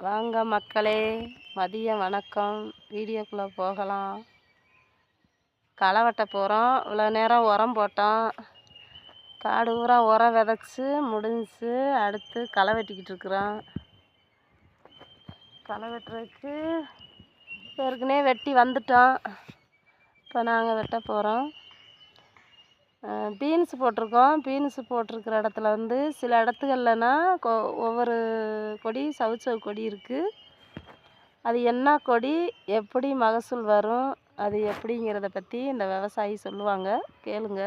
வாங்க மக்களே மதிய வணக்கம். வீடியோக்குள்ளே போகலாம். களை வெட்ட போகிறோம் இவ்வளோ நேரம் உரம் போட்டோம். காடு பூரா உரம் விதைச்சி முடிஞ்சு அடுத்து களை வெட்டிக்கிட்டு இருக்கிறோம். களை வெட்டுறதுக்கு ஏற்கனவே வெட்டி வந்துட்டோம். இப்போ நாங்கள் வெட்ட போகிறோம் பீன்ஸ் போட்டிருக்கோம். பீன்ஸ் போட்டிருக்கிற இடத்துல வந்து சில இடத்துகள்லனா கொ ஒவ்வொரு கொடி சவுச்சவு கொடி இருக்குது அது என்ன கொடி எப்படி மகசூல் வரும் அது எப்படிங்கிறத பற்றி இந்த விவசாயி சொல்லுவாங்க. கேளுங்க.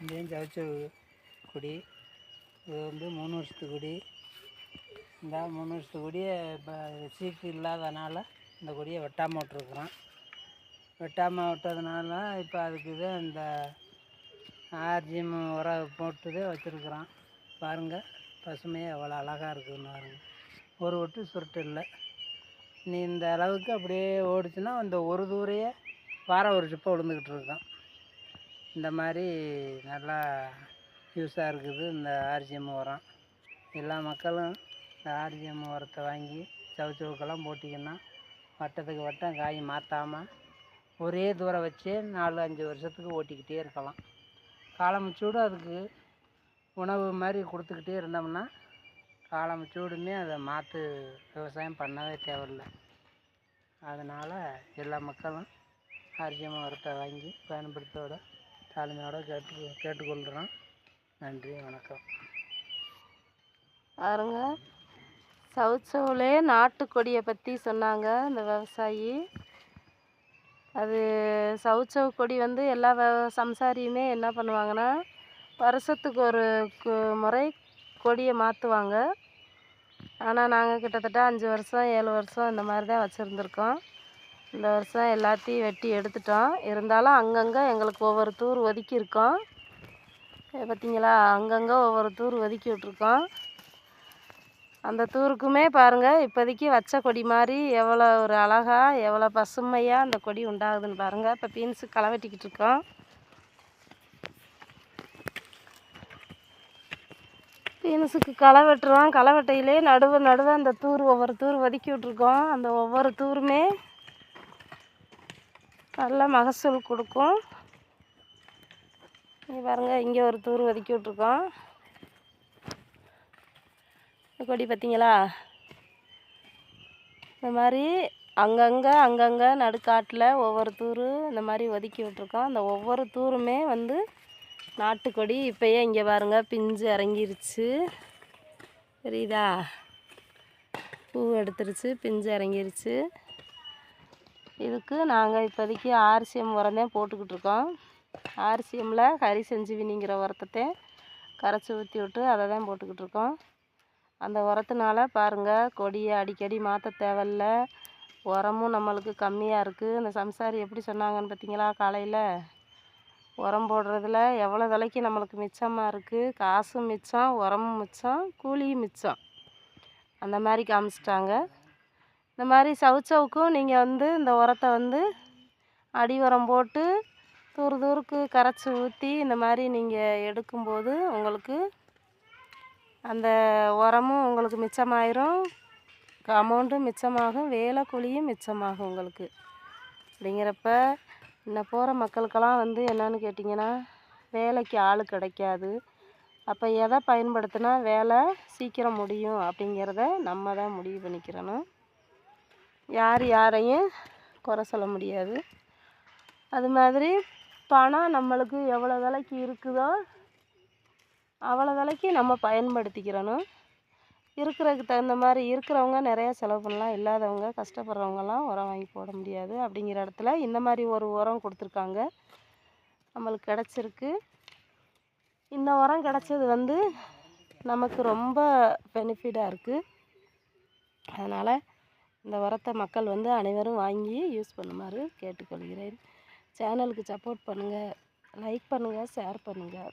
இங்கேயும் சவுச்சவு கொடி இது வந்து மூணு வருஷத்து கொடி. இந்த மூணு வருஷத்து கொடியை இப்போ சீக்கு இல்லாதனால இந்த கொடியை வெட்டாமல் விட்டுருக்குறோம். வெட்டாமல் விட்டதுனால இப்போ அதுக்கு இது இந்த ஆர்ஜிஎம் உரம் போட்டுதே வச்சுருக்குறோம் பாருங்கள் பசுமையாக எவ்வளோ அழகாக இருக்குதுன்னு பாருங்கள் ஒரு ஒட்டு சுருட்டு இல்லை. நீ இந்த அளவுக்கு அப்படியே ஓடிச்சுன்னா இந்த ஒரு தூரையே வாரம் ஒரு சிப்பை விழுந்துக்கிட்டு இருக்கோம் இந்த மாதிரி நல்லா யூஸாக இருக்குது இந்த ஆர்ஜிஎம் உரம். எல்லா மக்களும் ஆர்ஜிஎம் உரத்தை வாங்கி சவுச்சவுக்கெல்லாம் போட்டிங்கன்னா வட்டத்துக்கு வட்டம் காய் மாற்றாமல் ஒரே தூரம் வச்சே நாலு அஞ்சு வருஷத்துக்கு ஓட்டிக்கிட்டே இருக்கலாம். காலம் அதுக்கு உணவு மாதிரி கொடுத்துக்கிட்டே இருந்தோம்னா காலம் சூடுமே அதை மாற்று விவசாயம் பண்ணவே தேவையில்லை. அதனால் எல்லா மக்களும் ஆர்ஜிஎம் உரத்தை வாங்கி பயன்படுத்தோட தாழ்மையோட கேட்டு கேட்டுக்கொள்கிறோம். நன்றி வணக்கம். பாருங்கள் சவுச்சவுலே நாட்டுக்கொடியை பற்றி சொன்னாங்க இந்த விவசாயி. அது சவுச்சவு கொடி வந்து எல்லா வ சம்சாரியுமே என்ன பண்ணுவாங்கன்னா வருஷத்துக்கு ஒரு கு- முறை கொடியை மாற்றுவாங்க ஆனால் நாங்கள் கிட்டத்தட்ட அஞ்சு வருஷம் ஏழு வருஷம் இந்த மாதிரி தான் வச்சுருந்துருக்கோம். இந்த வருஷம் எல்லாத்தையும் வெட்டி எடுத்துட்டோம். இருந்தாலும் அங்கங்கே எங்களுக்கு ஒவ்வொரு தூர் ஒதுக்கியிருக்கோம். பார்த்தீங்களா? அங்கங்கே ஒவ்வொரு தூர் ஒதுக்கி விட்ருக்கோம் அந்த தூருக்குமே பாருங்கள் இப்போதைக்கு வச்ச கொடி மாதிரி எவ்வளோ ஒரு அழகா எவ்வளோ பசுமையாக அந்த கொடி உண்டாகுதுன்னு பாருங்கள் இப்போ பீன்ஸு களை வெட்டிக்கிட்டு இருக்கோம். பீன்ஸுக்கு களை வெட்டுறோம் களை வெட்டையிலே நடுவு நடுவு அந்த தூர் ஒவ்வொரு தூர் ஒதுக்கி விட்ருக்கோம் அந்த ஒவ்வொரு தூருமே நல்ல மகசூல் கொடுக்கும். இங்க பாருங்கள் இங்கே ஒரு தூர் ஒதுக்கி விட்ருக்கோம் கொடி பார்த்தீங்களா? இந்த மாதிரி அங்கங்கே அங்கங்கே நடுக்காட்டில் ஒவ்வொரு தூர் இந்த மாதிரி ஒதுக்கி விட்ருக்கோம் அந்த ஒவ்வொரு தூருமே வந்து நாட்டுக்கொடி இப்போயே இங்கே பாருங்கள் பிஞ்சு இறங்கிருச்சு. தெரியுதா? பூ எடுத்துருச்சு பிஞ்சு இறங்கிருச்சு. இதுக்கு நாங்கள் இப்போதைக்கு ஆர்சிஎம் உரம் தான் போட்டுக்கிட்டு இருக்கோம். ஆர்சிஎம்மில் ஹரி செஞ்சுவினிங்கிற உரத்தை கரைச்சி ஊற்றி விட்டு அதை தான் போட்டுக்கிட்டு இருக்கோம். அந்த உரத்தினால பாருங்கள் கொடியை அடிக்கடி மாற்ற தேவையில்ல உரமும் நம்மளுக்கு கம்மியாக இருக்குது இந்த சம்சாரி எப்படி சொன்னாங்கன்னு பார்த்தீங்களா காலையில்? உரம் போடுறதுல எவ்வளோ விலைக்கு நம்மளுக்கு மிச்சமாக இருக்குது காசும் மிச்சம் உரமும் மிச்சம் கூலியும் மிச்சம். அந்த மாதிரி காமிச்சிட்டாங்க. இந்த மாதிரி சவுச்சவுக்கும் நீங்கள் வந்து இந்த உரத்தை வந்து அடி உரம் போட்டு தூர் தூருக்கு கரைச்சி ஊற்றி இந்த மாதிரி நீங்கள் எடுக்கும்போது உங்களுக்கு அந்த உரமும் உங்களுக்கு மிச்சமாயிரும். அமௌண்ட்டும் மிச்சமாகும். வேலை கூலியும் மிச்சமாகும் உங்களுக்கு. அப்படிங்கிறப்ப இன்னும் போகிற மக்களுக்கெல்லாம் வந்து என்னன்னு கேட்டிங்கன்னா வேலைக்கு ஆள் கிடைக்காது. அப்போ எதை பயன்படுத்தினா வேலை சீக்கிரம் முடியும் அப்படிங்கிறத நம்ம தான் முடிவு பண்ணிக்கிறணும். யார் யாரையும் குறை சொல்ல முடியாது. அது மாதிரி பணம் நம்மளுக்கு எவ்வளோ விலைக்கு இருக்குதோ அவ்வளோ விலைக்கு நம்ம பயன்படுத்திக்கிறணும் இருக்கிறதுக்கு தகுந்த மாதிரி இருக்கிறவங்க நிறையா செலவு பண்ணலாம். இல்லாதவங்க கஷ்டப்படுறவங்கலாம் உரம் வாங்கி போட முடியாது. அப்படிங்கிற இடத்துல இந்த மாதிரி ஒரு உரம் கொடுத்துருக்காங்க. நம்மளுக்கு கிடச்சிருக்கு. இந்த உரம் கிடச்சது வந்து நமக்கு ரொம்ப பெனிஃபிட்டாக இருக்குது அதனால் இந்த உரத்தை மக்கள் வந்து அனைவரும் வாங்கி யூஸ் பண்ணுமாறு கேட்டுக்கொள்கிறேன். சேனலுக்கு சப்போர்ட் பண்ணுங்கள் லைக் பண்ணுங்கள் ஷேர் பண்ணுங்கள்